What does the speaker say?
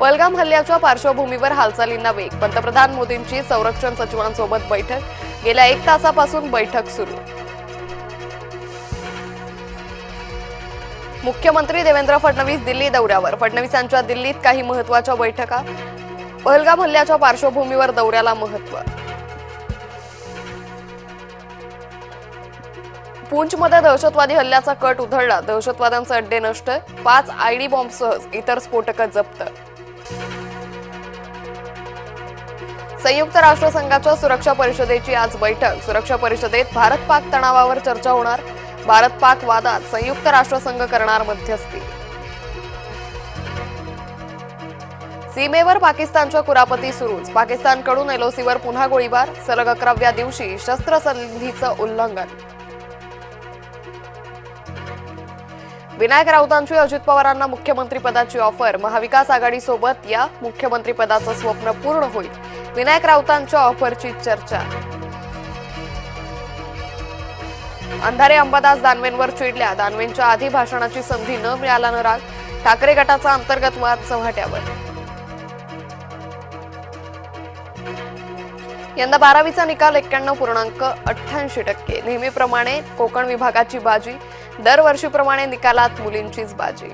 पलगाम हल्ल्याच्या पार्श्वभूमीवर हालचालींना वेग. पंतप्रधान मोदींची संरक्षण सचिवांसोबत बैठक. गेल्या एक तासापासून बैठक सुरू. मुख्यमंत्री देवेंद्र फडणवीस दिल्ली दौऱ्यावर. फडणवीसांच्या दिल्लीत काही महत्त्वाच्या बैठका. पहलगाम हल्ल्याच्या पार्श्वभूमीवर दौऱ्याला महत्त्व पूंचमध्ये दहशतवादी हल्ल्याचा कट उधळला. दहशतवाद्यांचे अड्डे नष्ट. पाच आयडी बॉम्बसह इतर स्फोटकं जप्त. संयुक्त राष्ट्रसंघाच्या सुरक्षा परिषदेची आज बैठक. सुरक्षा परिषदेत भारत पाक तणावावर चर्चा होणार. भारत पाक वादात संयुक्त राष्ट्रसंघ करणार मध्यस्थी. सीमेवर पाकिस्तानच्या कुरापती सुरूच. पाकिस्तानकडून एलओसीवर पुन्हा गोळीबार. सलग अकराव्या दिवशी शस्त्रसंधीचं उल्लंघन. विनायक राऊतांची अजित पवारांना मुख्यमंत्रीपदाची ऑफर. महाविकास आघाडीसोबत या मुख्यमंत्रीपदाचं स्वप्न पूर्ण होईल. विनायक राऊतांच्या ऑफरची चर्चा. अंधारे अंबादास दानवेंवर चिडल्या. दानवेंच्या आधी भाषणाची संधी न मिळाल्यानं राग ठाकरे गटाचा अंतर्गत वाद चव्हाट्यावर. यंदा बारावीचा निकाल एक्क्याण्णव पूर्णांक अठ्ठ्याऐंशी टक्के. नेहमीप्रमाणे कोकण विभागाची बाजी दरवर्षीप्रमाणे निकालात मुलींचीच बाजी.